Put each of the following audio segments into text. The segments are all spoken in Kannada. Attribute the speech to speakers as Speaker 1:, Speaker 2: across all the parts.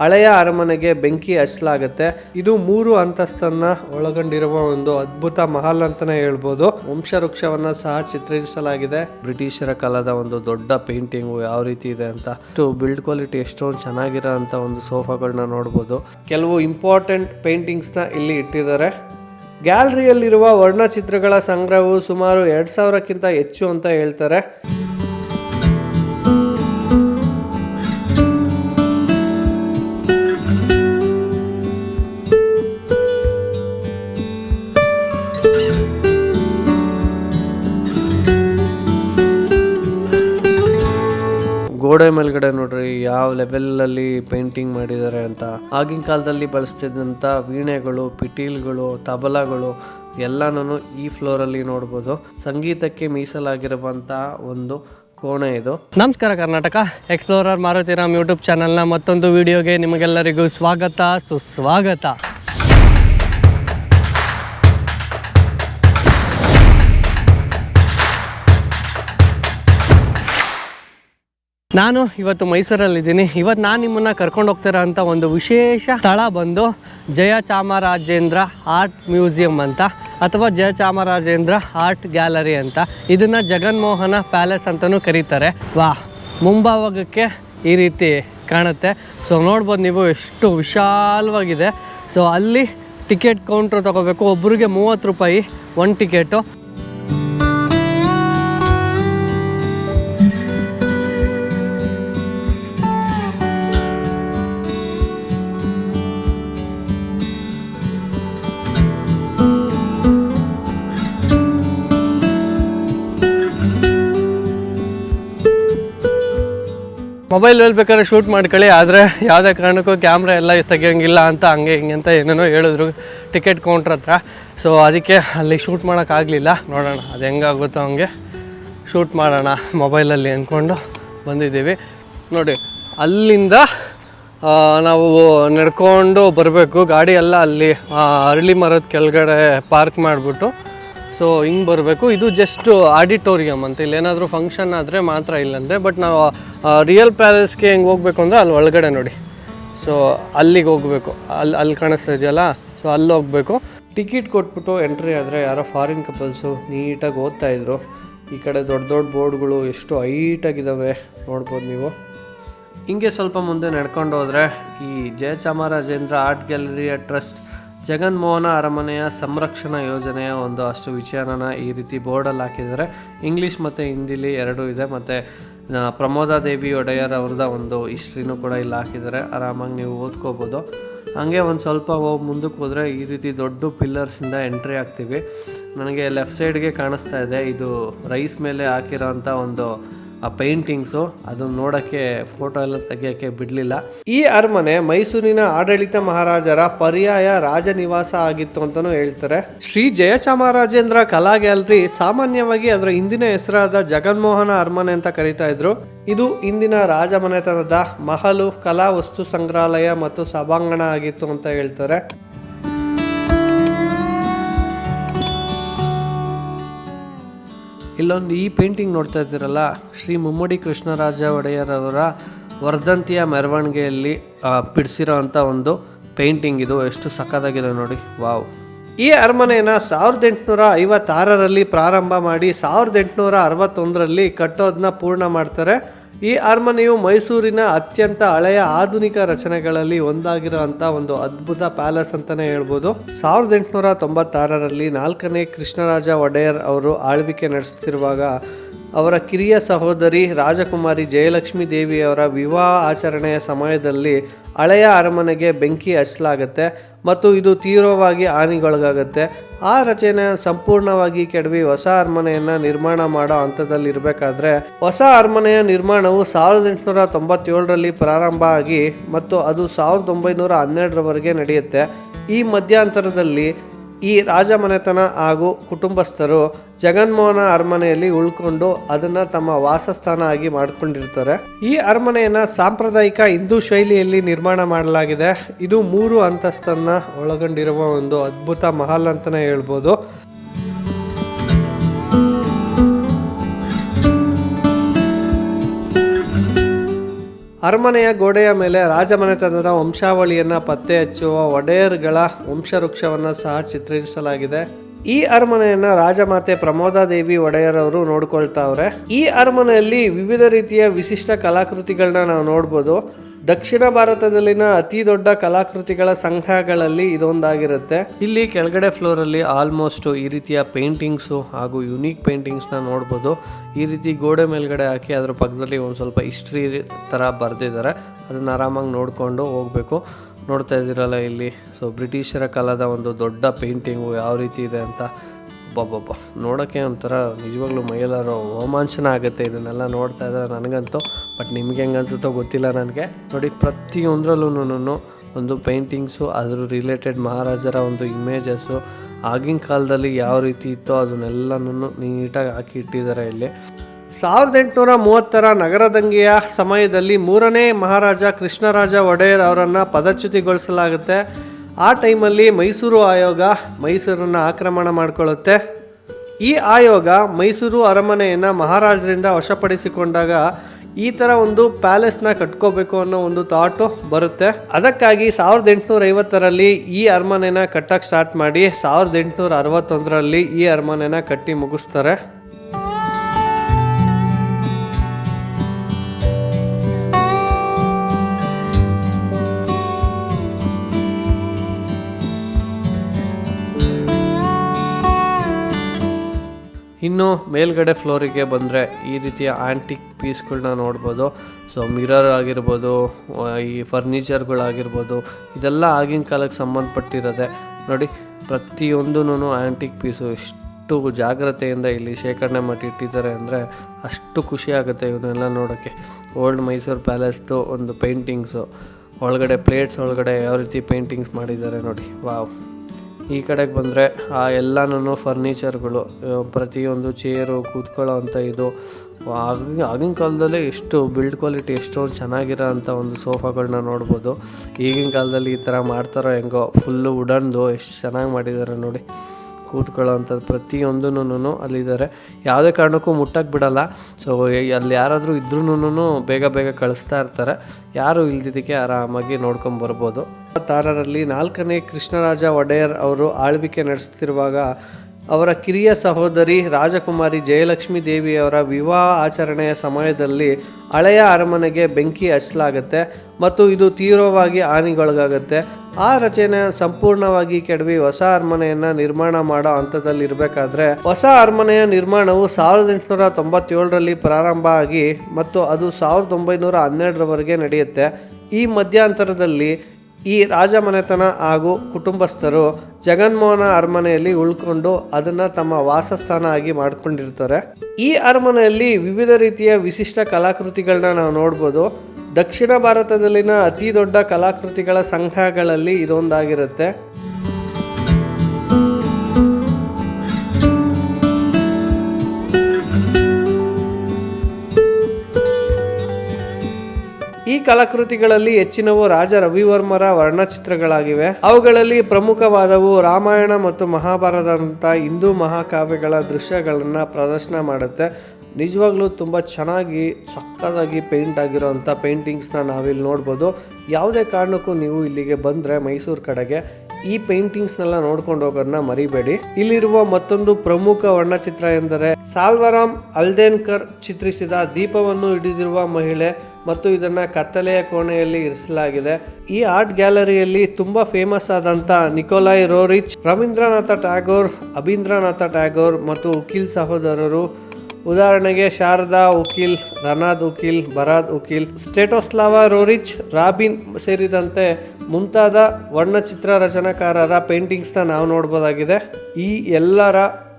Speaker 1: ಹಳೆಯ ಅರಮನೆಗೆ ಬೆಂಕಿ ಹಚ್ಚಲಾಗುತ್ತೆ. ಇದು ಮೂರು ಅಂತಸ್ತನ್ನ ಒಳಗೊಂಡಿರುವ ಒಂದು ಅದ್ಭುತ ಮಹಲ್ ಅಂತಾನೆ ಹೇಳ್ಬೋದು. ವಂಶವೃಕ್ಷವನ್ನ ಸಹ ಚಿತ್ರಿಸಲಾಗಿದೆ. ಬ್ರಿಟಿಷರ ಕಾಲದ ಒಂದು ದೊಡ್ಡ ಪೇಂಟಿಂಗ್ ಯಾವ ರೀತಿ ಇದೆ ಅಂತ. ಬಿಲ್ಡ್ ಕ್ವಾಲಿಟಿ ಎಷ್ಟೊಂದು ಚೆನ್ನಾಗಿರೋ ಅಂತ ಒಂದು ಸೋಫಾಗಳನ್ನ ನೋಡ್ಬೋದು. ಕೆಲವು ಇಂಪಾರ್ಟೆಂಟ್ ಪೇಂಟಿಂಗ್ಸ್ನ ಇಲ್ಲಿ ಇಟ್ಟಿದ್ದಾರೆ. ಗ್ಯಾಲರಿಯಲ್ಲಿರುವ ವರ್ಣಚಿತ್ರಗಳ ಸಂಗ್ರಹವು ಸುಮಾರು ಎರಡು ಸಾವಿರಕ್ಕಿಂತ ಹೆಚ್ಚು ಅಂತ ಹೇಳ್ತಾರೆ. ಗೋಡೆ ಮೇಲ್ಗಡೆ ನೋಡ್ರಿ ಯಾವ ಲೆವೆಲಲ್ಲಿ ಪೇಂಟಿಂಗ್ ಮಾಡಿದ್ದಾರೆ ಅಂತ. ಆಗಿನ ಕಾಲದಲ್ಲಿ ಬಳಸ್ತಿದ್ದಂಥ ವೀಣೆಗಳು, ಪಿಟೀಲ್ಗಳು, ತಬಲಗಳು ಎಲ್ಲನೂ ಈ ಫ್ಲೋರಲ್ಲಿ ನೋಡ್ಬೋದು. ಸಂಗೀತಕ್ಕೆ ಮೀಸಲಾಗಿರುವಂಥ ಒಂದು ಕೋಣೆ ಇದು.
Speaker 2: ನಮಸ್ಕಾರ ಕರ್ನಾಟಕ ಎಕ್ಸ್ಪ್ಲೋರರ್ ಮಾರುತಿರಾಮ್ ಯೂಟ್ಯೂಬ್ ಚಾನಲ್ನ ಮತ್ತೊಂದು ವಿಡಿಯೋಗೆ ನಿಮಗೆಲ್ಲರಿಗೂ ಸ್ವಾಗತ, ಸುಸ್ವಾಗತ. ನಾನು ಇವತ್ತು ಮೈಸೂರಲ್ಲಿದ್ದೀನಿ. ಇವತ್ತು ನಾನು ನಿಮ್ಮನ್ನು ಕರ್ಕೊಂಡು ಹೋಗ್ತಿರೋ ಅಂತ ಒಂದು ವಿಶೇಷ ಸ್ಥಳ ಬಂದು ಜಯ ಚಾಮರಾಜೇಂದ್ರ ಆರ್ಟ್ ಮ್ಯೂಸಿಯಂ ಅಂತ, ಅಥವಾ ಜಯ ಚಾಮರಾಜೇಂದ್ರ ಆರ್ಟ್ ಗ್ಯಾಲರಿ ಅಂತ. ಇದನ್ನು ಜಗನ್ಮೋಹನ ಪ್ಯಾಲೇಸ್ ಅಂತಲೂ ಕರೀತಾರೆ. ವಾ, ಮುಂಭಾಗಕ್ಕೆ ಈ ರೀತಿ ಕಾಣುತ್ತೆ. ಸೊ, ನೋಡ್ಬೋದು ನೀವು ಎಷ್ಟು ವಿಶಾಲವಾಗಿದೆ. ಸೊ, ಅಲ್ಲಿ ಟಿಕೆಟ್ ಕೌಂಟ್ರ್ ತೊಗೋಬೇಕು. ಒಬ್ಬರಿಗೆ ಮೂವತ್ತು ರೂಪಾಯಿ ಒಂದು ಟಿಕೆಟು ಮೊಬೈಲಲ್ಲಿ ಬೇಕಾದ್ರೆ ಶೂಟ್ ಮಾಡ್ಕೊಳ್ಳಿ, ಆದರೆ ಯಾವುದೇ ಕಾರಣಕ್ಕೂ ಕ್ಯಾಮ್ರಾ ಎಲ್ಲ ತೆಗಿಯೋಂಗಿಲ್ಲ ಅಂತ ಹಂಗೆ ಹಿಂಗೆ ಅಂತ ಏನೇನೋ ಹೇಳಿದ್ರು ಟಿಕೆಟ್ ಕೌಂಟ್ರ್ ಹತ್ರ. ಸೊ ಅದಕ್ಕೆ ಅಲ್ಲಿ ಶೂಟ್ ಮಾಡೋಕ್ಕಾಗಲಿಲ್ಲ ನೋಡೋಣ, ಅದು ಹೆಂಗಾಗುತ್ತೋ ಹಂಗೆ ಶೂಟ್ ಮಾಡೋಣ ಮೊಬೈಲಲ್ಲಿ ಅಂದ್ಕೊಂಡು ಬಂದಿದ್ದೀವಿ. ನೋಡಿ, ಅಲ್ಲಿಂದ ನಾವು ನಡ್ಕೊಂಡು ಬರಬೇಕು. ಗಾಡಿ ಎಲ್ಲ ಅಲ್ಲಿ ಅರಳಿ ಮರದ ಕೆಳಗಡೆ ಪಾರ್ಕ್ ಮಾಡಿಬಿಟ್ಟು ಸೊ ಹಿಂಗೆ ಬರಬೇಕು. ಇದು ಜಸ್ಟ್ ಆಡಿಟೋರಿಯಂ ಅಂತ. ಇಲ್ಲಿ ಏನಾದರೂ ಫಂಕ್ಷನ್ ಆದರೆ ಮಾತ್ರ ಇಲ್ಲಂತೆ. ಬಟ್ ನಾವು ರಿಯಲ್ ಪ್ಯಾಲೇಸ್ಗೆ ಹೆಂಗೆ ಹೋಗ್ಬೇಕು ಅಂದರೆ ಅಲ್ಲಿ ಒಳಗಡೆ ನೋಡಿ. ಸೊ ಅಲ್ಲಿಗೆ ಹೋಗಬೇಕು. ಅಲ್ಲಿ ಅಲ್ಲಿ ಕಾಣಿಸ್ತಾ ಇದೆಯಲ್ಲ? ಸೊ ಅಲ್ಲಿ ಹೋಗಬೇಕು.
Speaker 1: ಟಿಕೆಟ್ ಕೊಟ್ಬಿಟ್ಟು ಎಂಟ್ರಿ ಆದರೆ ಯಾರೋ ಫಾರಿನ್ ಕಪಲ್ಸು ನೀಟಾಗಿ ಓದ್ತಾ ಇದ್ರು. ಈ ಕಡೆ ದೊಡ್ಡ ದೊಡ್ಡ ಬೋರ್ಡ್ಗಳು ಎಷ್ಟು ಹೈಟಾಗಿದ್ದಾವೆ ನೋಡ್ಬೋದು ನೀವು. ಹಿಂಗೆ ಸ್ವಲ್ಪ ಮುಂದೆ ನಡ್ಕೊಂಡು ಹೋದರೆ ಈ ಜಯಚಾಮರಾಜೇಂದ್ರ ಆರ್ಟ್ ಗ್ಯಾಲರಿಯ ಟ್ರಸ್ಟ್ ಜಗನ್ಮೋಹನ ಅರಮನೆಯ ಸಂರಕ್ಷಣಾ ಯೋಜನೆಯ ಒಂದು ಅಷ್ಟು ವಿಚಾರನ ಈ ರೀತಿ ಬೋರ್ಡಲ್ಲಿ ಹಾಕಿದ್ದಾರೆ. ಇಂಗ್ಲೀಷ್ ಮತ್ತು ಹಿಂದಿಲಿ ಎರಡೂ ಇದೆ. ಮತ್ತು ಪ್ರಮೋದಾ ದೇವಿ ಒಡೆಯರ್ ಅವ್ರದ್ದ ಒಂದು ಹಿಸ್ಟ್ರಿನೂ ಕೂಡ ಇಲ್ಲಿ ಹಾಕಿದ್ದಾರೆ. ಆರಾಮಾಗಿ ನೀವು ಓದ್ಕೋಬೋದು. ಹಾಗೆ ಒಂದು ಸ್ವಲ್ಪ ಹೋಗಿ ಮುಂದಕ್ಕೆ ಹೋದರೆ ಈ ರೀತಿ ದೊಡ್ಡ ಪಿಲ್ಲರ್ಸಿಂದ ಎಂಟ್ರಿ ಆಗ್ತೀವಿ. ನನಗೆ ಲೆಫ್ಟ್ ಸೈಡ್ಗೆ ಕಾಣಿಸ್ತಾ ಇದೆ. ಇದು ರೈಸ್ ಮೇಲೆ ಹಾಕಿರೋಂಥ ಒಂದು ಆ ಪೇಂಟಿಂಗ್ಸು ಅದನ್ನು ನೋಡೋಕ್ಕೆ ಫೋಟೋ ಎಲ್ಲ ತೆಗಿಯೋಕ್ಕೆ ಬಿಡಲಿಲ್ಲ. ಈ ಅರಮನೆ ಮೈಸೂರಿನ ಆಡಳಿತ ಮಹಾರಾಜರ ಪರ್ಯಾಯ ರಾಜನಿವಾಸ ಆಗಿತ್ತು ಅಂತಲೂ ಹೇಳ್ತಾರೆ. ಶ್ರೀ ಜಯಚಾಮರಾಜೇಂದ್ರ ಕಲಾ ಗ್ಯಾಲರಿ ಸಾಮಾನ್ಯವಾಗಿ ಅದರ ಹಿಂದಿನ ಹೆಸರಾದ ಜಗನ್ಮೋಹನ ಅರಮನೆ ಅಂತ ಕರೀತಾ ಇದ್ರು. ಇದು ಇಂದಿನ ರಾಜಮನೆತನದ ಮಹಲು ಕಲಾ ವಸ್ತು ಸಂಗ್ರಹಾಲಯ ಮತ್ತು ಸಭಾಂಗಣ ಆಗಿತ್ತು ಅಂತ ಹೇಳ್ತಾರೆ. ಇಲ್ಲೊಂದು ಈ ಪೇಂಟಿಂಗ್ ನೋಡ್ತಾ ಇದ್ದೀರಲ್ಲ, ಶ್ರೀ ಮುಮ್ಮಡಿ ಕೃಷ್ಣರಾಜ ಒಡೆಯರವರ ವರ್ಧಂತಿಯ ಮೆರವಣಿಗೆಯಲ್ಲಿ ಬಿಡಿಸಿರೋ ಅಂಥ ಒಂದು ಪೇಂಟಿಂಗ್ ಇದು. ಎಷ್ಟು ಸಖತ್ತಾಗಿದೆ ನೋಡಿ. ವಾವ್. ಈ ಅರಮನೆಯನ್ನು ಸಾವಿರದ ಎಂಟುನೂರ ಐವತ್ತಾರರಲ್ಲಿ ಪ್ರಾರಂಭ ಮಾಡಿ ಸಾವಿರದ ಎಂಟುನೂರ ಅರವತ್ತೊಂದರಲ್ಲಿ ಕಟ್ಟೋದನ್ನ ಪೂರ್ಣ ಮಾಡ್ತಾರೆ. ಈ ಅರಮನೆಯು ಮೈಸೂರಿನ ಅತ್ಯಂತ ಹಳೆಯ ಆಧುನಿಕ ರಚನೆಗಳಲ್ಲಿ ಒಂದಾಗಿರುವಂತಹ ಒಂದು ಅದ್ಭುತ ಪ್ಯಾಲೇಸ್ ಅಂತಾನೆ ಹೇಳ್ಬೋದು. ಸಾವಿರದ ಎಂಟುನೂರ ತೊಂಬತ್ತಾರರಲ್ಲಿ ನಾಲ್ಕನೇ ಕೃಷ್ಣರಾಜ ಒಡೆಯರ್ ಅವರು ಆಳ್ವಿಕೆ ನಡೆಸುತ್ತಿರುವಾಗ ಅವರ ಕಿರಿಯ ಸಹೋದರಿ ರಾಜಕುಮಾರಿ ಜಯಲಕ್ಷ್ಮಿ ದೇವಿಯವರ ವಿವಾಹ ಆಚರಣೆಯ ಸಮಯದಲ್ಲಿ ಹಳೆಯ ಅರಮನೆಗೆ ಬೆಂಕಿ ಹಚ್ಚಲಾಗುತ್ತೆ ಮತ್ತು ಇದು ತೀವ್ರವಾಗಿ ಹಾನಿಗೊಳಗಾಗುತ್ತೆ. ಆ ರಚನೆ ಸಂಪೂರ್ಣವಾಗಿ ಕೆಡವಿ ಹೊಸ ಅರಮನೆಯನ್ನು ನಿರ್ಮಾಣ ಮಾಡೋ ಹಂತದಲ್ಲಿರಬೇಕಾದ್ರೆ ಹೊಸ ಅರಮನೆಯ ನಿರ್ಮಾಣವು ಸಾವಿರದ ಎಂಟುನೂರ ತೊಂಬತ್ತೇಳರಲ್ಲಿ ಪ್ರಾರಂಭ ಆಗಿ ಮತ್ತು ಅದು ಸಾವಿರದ ಒಂಬೈನೂರ ಹನ್ನೆರಡರವರೆಗೆ ನಡೆಯುತ್ತೆ. ಈ ಮಧ್ಯಂತರದಲ್ಲಿ ಈ ರಾಜಮನೆತನ ಹಾಗೂ ಕುಟುಂಬಸ್ಥರು ಜಗನ್ಮೋಹನ ಅರಮನೆಯಲ್ಲಿ ಉಳ್ಕೊಂಡು ಅದನ್ನ ತಮ್ಮ ವಾಸಸ್ಥಾನ ಆಗಿ ಮಾಡಿಕೊಂಡಿರ್ತಾರೆ. ಈ ಅರಮನೆಯನ್ನು ಸಾಂಪ್ರದಾಯಿಕ ಹಿಂದೂ ಶೈಲಿಯಲ್ಲಿ ನಿರ್ಮಾಣ ಮಾಡಲಾಗಿದೆ. ಇದು ಮೂರು ಅಂತಸ್ತನ್ನ ಒಳಗೊಂಡಿರುವ ಒಂದು ಅದ್ಭುತ ಮಹಲ್ ಅಂತಾನೆ ಹೇಳ್ಬೋದು. ಅರಮನೆಯ ಗೋಡೆಯ ಮೇಲೆ ರಾಜಮನೆತನದ ವಂಶಾವಳಿಯನ್ನು ಪತ್ತೆ ಹಚ್ಚುವ ಒಡೆಯರ್ಗಳ ವಂಶವೃಕ್ಷವನ್ನು ಸಹ ಚಿತ್ರಿಸಲಾಗಿದೆ ಈ ಅರಮನೆಯನ್ನ ರಾಜಮಾತೆ ಪ್ರಮೋದಾದೇವಿ ಒಡೆಯರವರು ನೋಡ್ಕೊಳ್ತಾವ್ರೆ. ಈ ಅರಮನೆಯಲ್ಲಿ ವಿವಿಧ ರೀತಿಯ ವಿಶಿಷ್ಟ ಕಲಾಕೃತಿಗಳನ್ನ ನಾವು ನೋಡ್ಬೋದು. ದಕ್ಷಿಣ ಭಾರತದಲ್ಲಿನ ಅತಿ ದೊಡ್ಡ ಕಲಾಕೃತಿಗಳ ಸಂಗ್ರಹಗಳಲ್ಲಿ ಇದೊಂದಾಗಿರುತ್ತೆ. ಇಲ್ಲಿ ಕೆಳಗಡೆ ಫ್ಲೋರ್ ಅಲ್ಲಿ ಆಲ್ಮೋಸ್ಟ್ ಈ ರೀತಿಯ ಪೇಂಟಿಂಗ್ಸು ಹಾಗೂ ಯುನೀಕ್ ಪೇಂಟಿಂಗ್ಸ್ನ ನೋಡ್ಬೋದು. ಈ ರೀತಿ ಗೋಡೆ ಮೇಲ್ಗಡೆ ಹಾಕಿ ಅದ್ರ ಪಕ್ಕದಲ್ಲಿ ಒಂದು ಸ್ವಲ್ಪ ಹಿಸ್ಟ್ರಿ ಥರ ಬರೆದಿದ್ದಾರೆ ಅದನ್ನ ಆರಾಮಾಗಿ ನೋಡಿಕೊಂಡು ಹೋಗಬೇಕು. ನೋಡ್ತಾ ಇದ್ದೀರಲ್ಲ ಇಲ್ಲಿ. ಸೊ ಬ್ರಿಟಿಷರ ಕಾಲದ ಒಂದು ದೊಡ್ಡ ಪೇಂಟಿಂಗು ಯಾವ ರೀತಿ ಇದೆ ಅಂತ. ಬಾಬಾಬಾ ನೋಡೋಕ್ಕೆ ಒಂಥರ ನಿಜವಾಗ್ಲೂ ಮೈಯೆಲ್ಲರೂ ರೋಮಾಂಚನ ಆಗುತ್ತೆ ಇದನ್ನೆಲ್ಲ ನೋಡ್ತಾ ಇದ್ದಾರೆ ನನಗಂತೂ. ಬಟ್ ನಿಮ್ಗೆ ಹೆಂಗೆ ಅನ್ಸುತ್ತೋ ಗೊತ್ತಿಲ್ಲ ನನಗೆ. ನೋಡಿ ಪ್ರತಿಯೊಂದರಲ್ಲೂ ಒಂದು ಪೇಂಟಿಂಗ್ಸು ಅದ್ರ ರಿಲೇಟೆಡ್ ಮಹಾರಾಜರ ಒಂದು ಇಮೇಜಸ್ಸು ಆಗಿನ ಕಾಲದಲ್ಲಿ ಯಾವ ರೀತಿ ಇತ್ತೋ ಅದನ್ನೆಲ್ಲನೂ ನೀಟಾಗಿ ಹಾಕಿ ಇಟ್ಟಿದ್ದಾರೆ ಇಲ್ಲಿ. ಸಾವಿರದ ಎಂಟುನೂರ ಮೂವತ್ತರ ನಗರದಂಗೆಯ ಸಮಯದಲ್ಲಿ ಮೂರನೇ ಮಹಾರಾಜ ಕೃಷ್ಣರಾಜ ಒಡೆಯರ್ ಅವರನ್ನು ಪದಚ್ಯುತಿಗೊಳಿಸಲಾಗುತ್ತೆ. ಆ ಟೈಮಲ್ಲಿ ಮೈಸೂರು ಆಯೋಗ ಮೈಸೂರನ್ನು ಆಕ್ರಮಣ ಮಾಡಿಕೊಳ್ಳುತ್ತೆ. ಈ ಆಯೋಗ ಮೈಸೂರು ಅರಮನೆಯನ್ನು ಮಹಾರಾಜರಿಂದ ವಶಪಡಿಸಿಕೊಂಡಾಗ ಈ ಥರ ಒಂದು ಪ್ಯಾಲೇಸ್ನ ಕಟ್ಕೋಬೇಕು ಅನ್ನೋ ಒಂದು ಥಾಟು ಬರುತ್ತೆ. ಅದಕ್ಕಾಗಿ ಸಾವಿರದ ಎಂಟುನೂರ ಐವತ್ತರಲ್ಲಿ ಈ ಅರಮನೆನ ಕಟ್ಟಕ್ಕೆ ಸ್ಟಾರ್ಟ್ ಮಾಡಿ ಸಾವಿರದ ಎಂಟುನೂರ ಅರವತ್ತೊಂದರಲ್ಲಿ ಈ ಅರಮನೆನ ಕಟ್ಟಿ ಮುಗಿಸ್ತಾರೆ. ಇನ್ನು ಮೇಲ್ಗಡೆ ಫ್ಲೋರಿಗೆ ಬಂದರೆ ಈ ರೀತಿಯ ಆ್ಯಂಟಿಕ್ ಪೀಸ್ಗಳನ್ನ ನೋಡ್ಬೋದು. ಸೊ ಮಿರರ್ ಆಗಿರ್ಬೋದು ಈ ಫರ್ನಿಚರ್ಗಳಾಗಿರ್ಬೋದು ಇದೆಲ್ಲ ಆಗಿನ ಕಾಲಕ್ಕೆ ಸಂಬಂಧಪಟ್ಟಿರೋದೆ. ನೋಡಿ ಪ್ರತಿಯೊಂದೂ ಆ್ಯಂಟಿಕ್ ಪೀಸು ಎಷ್ಟು ಜಾಗ್ರತೆಯಿಂದ ಇಲ್ಲಿ ಶೇಖರಣೆ ಮಾಡಿ ಇಟ್ಟಿದ್ದಾರೆ ಅಂದರೆ ಅಷ್ಟು ಖುಷಿ ಆಗುತ್ತೆ ಇವನ್ನೆಲ್ಲ ನೋಡೋಕ್ಕೆ. ಓಲ್ಡ್ ಮೈಸೂರು ಪ್ಯಾಲೇಸ್ದು ಒಂದು ಪೇಂಟಿಂಗ್ಸು ಒಳಗಡೆ ಪ್ಲೇಟ್ಸ್ ಒಳಗಡೆ ಯಾವ ರೀತಿ ಪೇಂಟಿಂಗ್ಸ್ ಮಾಡಿದ್ದಾರೆ ನೋಡಿ. ವಾವ್ ಈ ಕಡೆಗೆ ಬಂದರೆ ಆ ಎಲ್ಲನೂ ಫರ್ನಿಚರ್ಗಳು ಪ್ರತಿಯೊಂದು ಚೇರು ಕೂತ್ಕೊಳ್ಳೋ ಅಂಥ ಇದು. ಆಗಿನ ಆಗಿನ ಕಾಲದಲ್ಲಿ ಎಷ್ಟು ಬಿಲ್ಡ್ ಕ್ವಾಲಿಟಿ ಎಷ್ಟೊಂದು ಚೆನ್ನಾಗಿರೋ ಅಂಥ ಒಂದು ಸೋಫಾಗಳನ್ನ ನೋಡ್ಬೋದು. ಈಗಿನ ಕಾಲದಲ್ಲಿ ಈ ಥರ ಮಾಡ್ತಾರೋ ಹೆಂಗೋ ಫುಲ್ಲು ವುಡನ್ದು ಎಷ್ಟು ಚೆನ್ನಾಗಿ ಮಾಡಿದ್ದಾರೆ ನೋಡಿ. ಕೂತ್ಕೊಳ್ಳೋ ಅಂಥದ್ದು ಪ್ರತಿಯೊಂದೂ ಅಲ್ಲಿದ್ದಾರೆ. ಯಾವುದೇ ಕಾರಣಕ್ಕೂ ಮುಟ್ಟಕ್ಕೆ ಬಿಡಲ್ಲ. ಸೊ ಅಲ್ಲಿ ಯಾರಾದರೂ ಇದ್ರೂ ಬೇಗ ಬೇಗ ಕಳಿಸ್ತಾ ಇರ್ತಾರೆ. ಯಾರು ಇಲ್ದಿದ್ದಕ್ಕೆ ಆರಾಮಾಗಿ ನೋಡ್ಕೊಂಡು ಬರ್ಬೋದು. ತಾರರಲ್ಲಿ ನಾಲ್ಕನೇ ಕೃಷ್ಣರಾಜ ಒಡೆಯರ್ ಅವರು ಆಳ್ವಿಕೆ ನಡೆಸುತ್ತಿರುವಾಗ ಅವರ ಕಿರಿಯ ಸಹೋದರಿ ರಾಜಕುಮಾರಿ ಜಯಲಕ್ಷ್ಮೀ ದೇವಿಯವರ ವಿವಾಹ ಆಚರಣೆಯ ಸಮಯದಲ್ಲಿ ಹಳೆಯ ಅರಮನೆಗೆ ಬೆಂಕಿ ಹಚ್ಚಲಾಗುತ್ತೆ ಮತ್ತು ಇದು ತೀವ್ರವಾಗಿ ಹಾನಿಗೊಳಗಾಗುತ್ತೆ. ಆ ರಚನೆ ಸಂಪೂರ್ಣವಾಗಿ ಕೆಡವಿ ಹೊಸ ಅರಮನೆಯನ್ನ ನಿರ್ಮಾಣ ಮಾಡೋ ಹಂತದಲ್ಲಿ ಇರಬೇಕಾದ್ರೆ ಹೊಸ ಅರಮನೆಯ ನಿರ್ಮಾಣವು ಸಾವಿರದ ಎಂಟುನೂರ ತೊಂಬತ್ತೇಳರಲ್ಲಿ ಪ್ರಾರಂಭ ಆಗಿ ಮತ್ತು ಅದು ಸಾವಿರದ ಒಂಬೈನೂರ ಹನ್ನೆರಡರವರೆಗೆ ನಡೆಯುತ್ತೆ. ಈ ಮಧ್ಯಂತರದಲ್ಲಿ ಈ ರಾಜಮನೆತನ ಹಾಗೂ ಕುಟುಂಬಸ್ಥರು ಜಗನ್ಮೋಹನ ಅರಮನೆಯಲ್ಲಿ ಉಳ್ಕೊಂಡು ಅದನ್ನ ತಮ್ಮ ವಾಸಸ್ಥಾನ ಆಗಿ ಮಾಡಿಕೊಂಡಿರ್ತಾರೆ. ಈ ಅರಮನೆಯಲ್ಲಿ ವಿವಿಧ ರೀತಿಯ ವಿಶಿಷ್ಟ ಕಲಾಕೃತಿಗಳನ್ನ ನಾವು ನೋಡ್ಬೋದು. ದಕ್ಷಿಣ ಭಾರತದಲ್ಲಿನ ಅತಿ ದೊಡ್ಡ ಕಲಾಕೃತಿಗಳ ಸಂಗ್ರಹಗಳಲ್ಲಿ ಇದೊಂದಾಗಿರುತ್ತೆ. ಈ ಕಲಾಕೃತಿಗಳಲ್ಲಿ ಹೆಚ್ಚಿನವು ರಾಜ ರವಿವರ್ಮರ ವರ್ಣಚಿತ್ರಗಳಾಗಿವೆ. ಅವುಗಳಲ್ಲಿ ಪ್ರಮುಖವಾದವು ರಾಮಾಯಣ ಮತ್ತು ಮಹಾಭಾರತದಂಥ ಹಿಂದೂ ಮಹಾಕಾವ್ಯಗಳ ದೃಶ್ಯಗಳನ್ನ ಪ್ರದರ್ಶನ ಮಾಡುತ್ತೆ. ನಿಜವಾಗ್ಲೂ ತುಂಬ ಚೆನ್ನಾಗಿ, ಸಕ್ಕತ್ತಾಗಿ ಪೇಂಟ್ ಆಗಿರೋಂಥ ಪೇಂಟಿಂಗ್ಸ್ನ ನಾವಿಲ್ಲಿ ನೋಡ್ಬೋದು. ಯಾವುದೇ ಕಾರಣಕ್ಕೂ ನೀವು ಇಲ್ಲಿಗೆ ಬಂದರೆ ಮೈಸೂರು ಕಡೆಗೆ ಈ ಪೇಂಟಿಂಗ್ಸ್ನೆಲ್ಲ ನೋಡ್ಕೊಂಡು ಹೋಗೋದನ್ನ ಮರಿಬೇಡಿ. ಇಲ್ಲಿರುವ ಮತ್ತೊಂದು ಪ್ರಮುಖ ವರ್ಣಚಿತ್ರ ಎಂದರೆ ಸಾಲ್ವರಾಮ್ ಅಲ್ದೇನ್ಕರ್ ಚಿತ್ರಿಸಿದ ದೀಪವನ್ನು ಹಿಡಿದಿರುವ ಮಹಿಳೆ ಮತ್ತು ಇದನ್ನ ಕತ್ತಲೆಯ ಕೋಣೆಯಲ್ಲಿ ಇರಿಸಲಾಗಿದೆ. ಈ ಆರ್ಟ್ ಗ್ಯಾಲರಿಯಲ್ಲಿ ತುಂಬಾ ಫೇಮಸ್ ಆದಂತ ನಿಕೋಲಾಯ್ ರೋರಿಚ್, ರವೀಂದ್ರನಾಥ ಟ್ಯಾಗೋರ್, ಅಭೀಂದ್ರನಾಥ ಟ್ಯಾಗೋರ್ ಮತ್ತು ಉಕೀಲ್ ಸಹೋದರರು. ಉದಾಹರಣೆಗೆ Sarada Ukil, Ranada Ukil, Barada Ukil, Svetoslav Roerich, Robin ಸೇರಿದಂತೆ ಮುಂತಾದ ವರ್ಣಚಿತ್ರ ರಚನಾಕಾರರ ಪೇಂಟಿಂಗ್ಸ್ನ ನಾವು ನೋಡ್ಬೋದಾಗಿದೆ. ಈ ಎಲ್ಲರ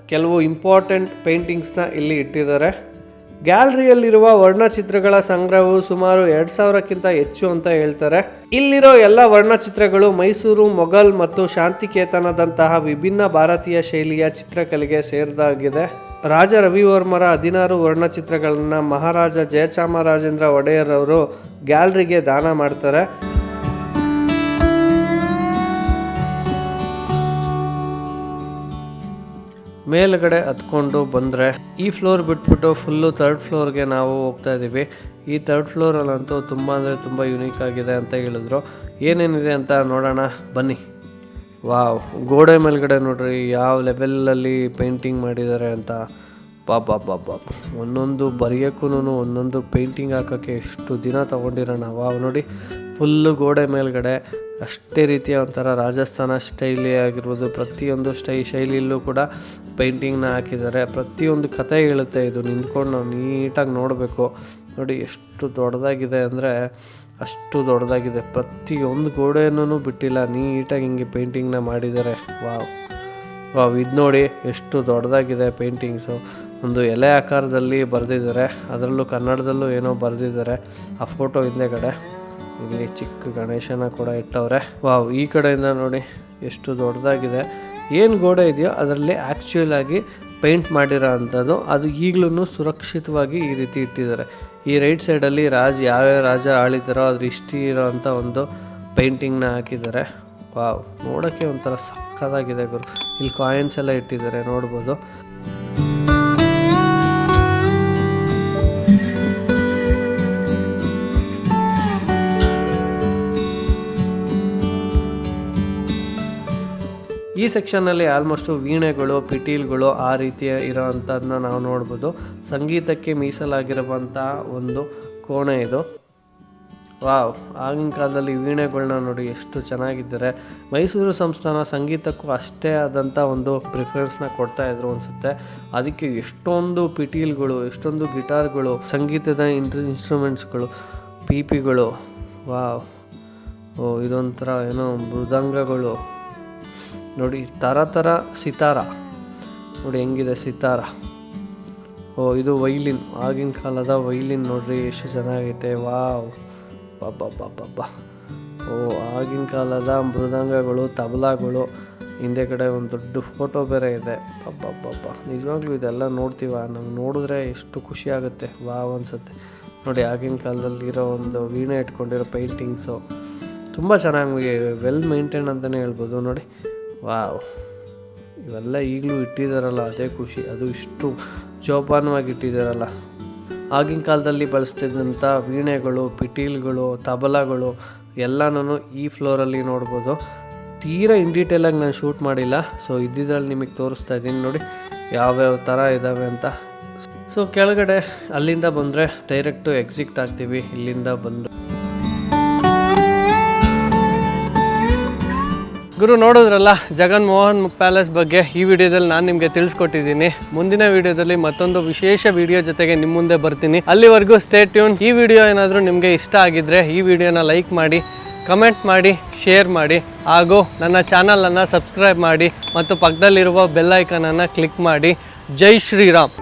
Speaker 1: ಕೆಲವು ಇಂಪಾರ್ಟೆಂಟ್ ಪೇಂಟಿಂಗ್ಸ್ನ ಇಲ್ಲಿ ಇಟ್ಟಿದ್ದಾರೆ. ಗ್ಯಾಲರಿಯಲ್ಲಿರುವ ವರ್ಣಚಿತ್ರಗಳ ಸಂಗ್ರಹವು ಸುಮಾರು ಎರಡು ಸಾವಿರಕ್ಕಿಂತ ಹೆಚ್ಚು ಅಂತ ಹೇಳ್ತಾರೆ. ಇಲ್ಲಿರೋ ಎಲ್ಲ ವರ್ಣಚಿತ್ರಗಳು ಮೈಸೂರು, ಮೊಘಲ್ ಮತ್ತು ಶಾಂತಿಕೇತನದಂತಹ ವಿಭಿನ್ನ ಭಾರತೀಯ ಶೈಲಿಯ ಚಿತ್ರಕಲೆಗೆ ಸೇರಿದಾಗಿದೆ. ರಾಜ ರವಿವರ್ಮರ ಹದಿನಾರು ವರ್ಣಚಿತ್ರಗಳನ್ನು ಮಹಾರಾಜ ಜಯಚಾಮರಾಜೇಂದ್ರ ಒಡೆಯರ್ ಅವರು ಗ್ಯಾಲರಿಗೆ ದಾನ ಮಾಡ್ತಾರೆ. ಮೇಲ್ಗಡೆ ಹತ್ಕೊಂಡು ಬಂದರೆ ಈ ಫ್ಲೋರ್ ಬಿಟ್ಬಿಟ್ಟು ಫುಲ್ಲು ಥರ್ಡ್ ಫ್ಲೋರ್ಗೆ ನಾವು ಹೋಗ್ತಾ ಇದ್ದೀವಿ ಈ ಥರ್ಡ್ ಫ್ಲೋರಲ್ಲಂತೂ ತುಂಬ ಅಂದರೆ ತುಂಬ ಯುನೀಕ್ ಆಗಿದೆ ಅಂತ ಹೇಳಿದ್ರು. ಏನೇನಿದೆ ಅಂತ ನೋಡೋಣ. ಬನ್ನಿ. ವಾವ್. ಗೋಡೆ ಮೇಲ್ಗಡೆ ನೋಡ್ರಿ ಯಾವ ಲೆವೆಲಲ್ಲಿ ಪೇಂಟಿಂಗ್ ಮಾಡಿದ್ದಾರೆ ಅಂತ. ಪಾಪ ಪಾಪ ಒಂದೊಂದು ಬರೆಯೋಕ್ಕೂ ಒಂದೊಂದು ಪೇಂಟಿಂಗ್ ಹಾಕೋಕ್ಕೆ ಎಷ್ಟು ದಿನ ತೊಗೊಂಡಿರೋಣ. ವಾವ್, ನೋಡಿ. ಫುಲ್ಲು ಗೋಡೆ ಮೇಲ್ಗಡೆ ಅಷ್ಟೇ ರೀತಿಯ ಒಂಥರ ರಾಜಸ್ಥಾನ ಸ್ಟೈಲಿ ಆಗಿರ್ಬೋದು. ಪ್ರತಿಯೊಂದು ಸ್ಟೈ ಶೈಲಿಯಲ್ಲೂ ಕೂಡ ಪೇಂಟಿಂಗ್ನ ಹಾಕಿದ್ದಾರೆ. ಪ್ರತಿಯೊಂದು ಕತೆ ಹೇಳುತ್ತೆ ಇದು. ನಿಂತ್ಕೊಂಡು ನಾವು ನೀಟಾಗಿ ನೋಡಬೇಕು. ನೋಡಿ, ಎಷ್ಟು ದೊಡ್ಡದಾಗಿದೆ ಅಂದರೆ ಅಷ್ಟು ದೊಡ್ಡದಾಗಿದೆ. ಪ್ರತಿಯೊಂದು ಗೋಡೆಯನ್ನು ಬಿಟ್ಟಿಲ್ಲ. ನೀಟಾಗಿ ಹಿಂಗೆ ಪೇಂಟಿಂಗ್ನ ಮಾಡಿದ್ದಾರೆ. ವಾವ್. ವಾವ್, ಇದು ನೋಡಿ ಎಷ್ಟು ದೊಡ್ಡದಾಗಿದೆ ಪೇಂಟಿಂಗ್ಸು. ಒಂದು ಎಲೆ ಆಕಾರದಲ್ಲಿ ಬರೆದಿದ್ದಾರೆ. ಅದರಲ್ಲೂ ಕನ್ನಡದಲ್ಲೂ ಏನೋ ಬರೆದಿದ್ದಾರೆ. ಆ ಫೋಟೋ ಹಿಂದೆಗಡೆ ಇಲ್ಲಿ ಚಿಕ್ಕ ಗಣೇಶನ ಕೂಡ ಇಟ್ಟವ್ರೆ. ವಾವ್, ಈ ಕಡೆಯಿಂದ ನೋಡಿ ಎಷ್ಟು ದೊಡ್ಡದಾಗಿದೆ. ಏನು ಗೋಡೆ ಇದೆಯೋ ಅದರಲ್ಲಿ ಆ್ಯಕ್ಚುಯಲ್ ಆಗಿ ಪೇಂಟ್ ಮಾಡಿರೋ ಅಂಥದ್ದು ಅದು ಈಗಲೂ ಸುರಕ್ಷಿತವಾಗಿ ಈ ರೀತಿ ಇಟ್ಟಿದ್ದಾರೆ. ಈ ರೈಟ್ ಸೈಡಲ್ಲಿ ರಾಜ ಯಾವ್ಯಾವ ರಾಜ ಆಳಿದಾರೋ ಅದ್ರ ಇಷ್ಟ ಇರೋ ಅಂಥ ಒಂದು ಪೇಂಟಿಂಗ್ನ ಹಾಕಿದ್ದಾರೆ. ವಾವ್ ನೋಡೋಕ್ಕೆ ಒಂಥರ ಸಕ್ಕತ್ತಾಗಿದೆ ಗುರು. ಇಲ್ಲಿ ಕಾಯಿನ್ಸ್ ಎಲ್ಲ ಇಟ್ಟಿದ್ದಾರೆ, ನೋಡ್ಬೋದು. ಈ ಸೆಕ್ಷನ್ನಲ್ಲಿ ಆಲ್ಮೋಸ್ಟು ವೀಣೆಗಳು, ಪಿಟೀಲ್ಗಳು ಆ ರೀತಿಯ ಇರೋವಂಥದ್ದನ್ನ ನಾವು ನೋಡ್ಬೋದು. ಸಂಗೀತಕ್ಕೆ ಮೀಸಲಾಗಿರುವಂಥ ಒಂದು ಕೋಣೆ ಇದು. ವಾವ್, ಆಗಿನ ಕಾಲದಲ್ಲಿ ವೀಣೆಗಳನ್ನ ನೋಡಿ ಎಷ್ಟು ಚೆನ್ನಾಗಿದ್ದಾರೆ ಮೈಸೂರು ಸಂಸ್ಥಾನ ಸಂಗೀತಕ್ಕೂ ಅಷ್ಟೇ ಆದಂಥ ಒಂದು ಪ್ರಿಫರೆನ್ಸ್ನ ಕೊಡ್ತಾ ಇದ್ರು ಅನಿಸುತ್ತೆ. ಅದಕ್ಕೆ ಎಷ್ಟೊಂದು ಪಿಟೀಲ್ಗಳು, ಎಷ್ಟೊಂದು ಗಿಟಾರ್ಗಳು, ಸಂಗೀತದ ಇಂಟ್ರ ಇನ್ಸ್ಟ್ರೂಮೆಂಟ್ಸ್ಗಳು ಪಿ ಪಿಗಳು ವಾವ್. ಓ, ಇದೊಂಥರ ಏನೋ ಮೃದಂಗಗಳು. ನೋಡಿ ಥರ ಥರ ಸಿತಾರ. ನೋಡಿ, ಹೆಂಗಿದೆ ಸಿತಾರ. ಓ, ಇದು ವೈಲಿನ್. ಆಗಿನ ಕಾಲದ ವೈಲಿನ್ ನೋಡ್ರಿ, ಎಷ್ಟು ಚೆನ್ನಾಗೈತೆ. ವಾವ್. ಬಾಬಾ ಓ, ಆಗಿನ ಕಾಲದ ಮೃದಂಗಗಳು, ತಬಲಾಗಳು, ಹಿಂದೆ ಕಡೆ ಒಂದು ದೊಡ್ಡ ಫೋಟೋ ಬೇರೆ ಇದೆ. ಬಾಬಾ ನಿಜವಾಗ್ಲೂ ಇದೆಲ್ಲ ನೋಡ್ತೀವ? ನಮ್ಗೆ ನೋಡಿದ್ರೆ ಎಷ್ಟು ಖುಷಿ ಆಗುತ್ತೆ. ವಾವ್ ಅನ್ಸುತ್ತೆ. ನೋಡಿ, ಆಗಿನ ಕಾಲದಲ್ಲಿ ಇರೋ ಒಂದು ವೀಣೆ ಇಟ್ಕೊಂಡಿರೋ ಪೇಂಟಿಂಗ್ಸು ತುಂಬ ಚೆನ್ನಾಗಿ ವೆಲ್ ಮೇಂಟೈನ್ ಅಂತಲೇ ಹೇಳ್ಬೋದು. ನೋಡಿ ವಾವ್. ಇವೆಲ್ಲ ಈಗಲೂ ಇಟ್ಟಿದ್ದಾರಲ್ಲ ಅದೇ ಖುಷಿ. ಅದು ಇಷ್ಟು ಜೋಪಾನವಾಗಿ ಇಟ್ಟಿದ್ದಾರಲ್ಲ ಆಗಿನ ಕಾಲದಲ್ಲಿ ಬಳಸ್ತಿದ್ದಂಥ ವೀಣೆಗಳು, ಪಿಟೀಲ್ಗಳು, ತಬಲಗಳು ಎಲ್ಲನೂ ಈ ಫ್ಲೋರಲ್ಲಿ ನೋಡ್ಬೋದು. ತೀರಾ ಇನ್ ಡೀಟೇಲಾಗಿ ನಾನು ಶೂಟ್ ಮಾಡಿಲ್ಲ. ಸೊ, ಇದ್ದಿದ್ರಲ್ಲಿ ನಿಮಗೆ ತೋರಿಸ್ತಾ ಇದ್ದೀನಿ ನೋಡಿ ಯಾವ್ಯಾವ ಥರ ಇದ್ದಾವೆ ಅಂತ. ಸೊ, ಕೆಳಗಡೆ ಅಲ್ಲಿಂದ ಬಂದರೆ ಡೈರೆಕ್ಟು ಎಕ್ಸಿಟ್ ಆಗ್ತೀವಿ. ಇಲ್ಲಿಂದ ಬಂದು
Speaker 2: ಗುರು ನೋಡಿದ್ರಲ್ಲ, ಜಗನ್ ಮೋಹನ್ ಪ್ಯಾಲೇಸ್ ಬಗ್ಗೆ ಈ ವಿಡಿಯೋದಲ್ಲಿ ನಾನು ನಿಮಗೆ ತಿಳಿಸ್ಕೊಟ್ಟಿದ್ದೀನಿ. ಮುಂದಿನ ವಿಡಿಯೋದಲ್ಲಿ ಮತ್ತೊಂದು ವಿಶೇಷ ವಿಡಿಯೋ ಜೊತೆಗೆ ನಿಮ್ಮ ಮುಂದೆ ಬರ್ತೀನಿ. ಅಲ್ಲಿವರೆಗೂ ಸ್ಟೇ ಟ್ಯೂನ್ ಈ ವಿಡಿಯೋ ಏನಾದರೂ ನಿಮಗೆ ಇಷ್ಟ ಆಗಿದ್ರೆ ಈ ವಿಡಿಯೋನ ಲೈಕ್ ಮಾಡಿ, ಕಮೆಂಟ್ ಮಾಡಿ, ಶೇರ್ ಮಾಡಿ, ಹಾಗೂ ನನ್ನ ಚಾನಲನ್ನು ಸಬ್ಸ್ಕ್ರೈಬ್ ಮಾಡಿ, ಮತ್ತು ಪಕ್ಕದಲ್ಲಿರುವ ಬೆಲ್ಲೈಕನನ್ನು ಕ್ಲಿಕ್ ಮಾಡಿ. ಜೈ ಶ್ರೀರಾಮ್.